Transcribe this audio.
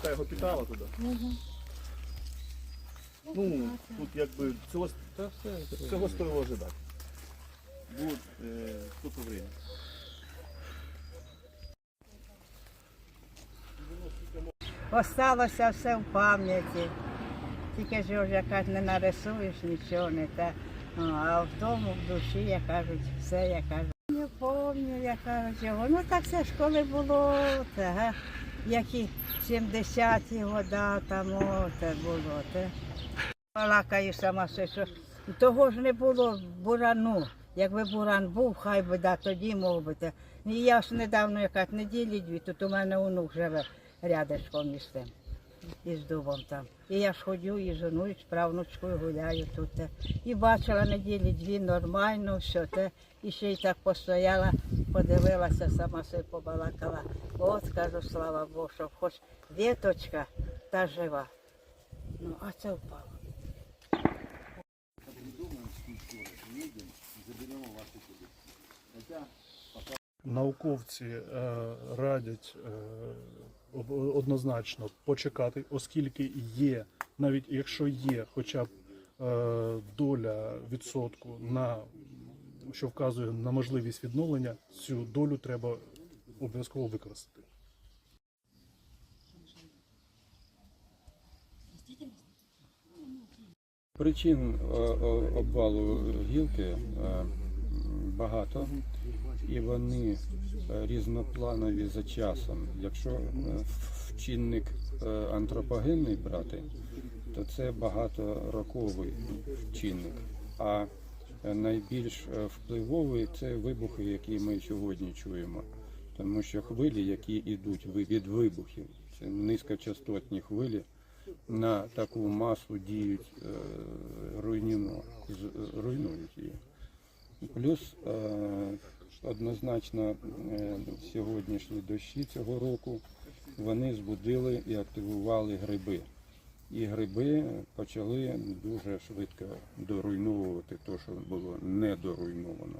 вода його питала туди. Ну, тут якби цього, Та все, цього стоїло ожидати. Буде е, скільки время. Осталося все в пам'яті. Тільки ж вже як не нарисуєш нічого не те. О, А вдома, в душі, як кажуть, все, як кажуть. Не пам'ятаю, як кажуть, його. Ну так все ж коли було, га, які 70-ті года там о, те було. Те. Балакаю сама все, що того ж не було бурану. Якби буран був, хай би да, тоді мов би. те. І я ж недавно якась неділі дві, тут у мене онук живе рядочком із тим, із дубом там. І я ж ходю і жонусь, з правнучкою гуляю тут. І бачила неділі дві нормально, все те. І ще й так постояла, подивилася, сама себе побалакала. От, кажу, слава Богу, що хоч віточка та жива. Ну, а це впало. Науковці е, радять е, однозначно почекати, оскільки є, навіть якщо є хоча б е, доля відсотку на що вказує на можливість відновлення, цю долю треба обов'язково використати. Причин е, е, обвалу гілки багато, і вони е, різнопланові за часом. Якщо е, вчинник е, антропогенний брати, то це багатороковий вчинник. А найбільш впливовий це вибухи, які ми сьогодні чуємо. Тому що хвилі, які йдуть від вибухів, це низькочастотні хвилі, на таку масу діють руйнують її. Плюс е, однозначно е, сьогоднішні дощі цього року вони збудили і активували гриби. І гриби почали дуже швидко доруйновувати те, що було недоруйновано.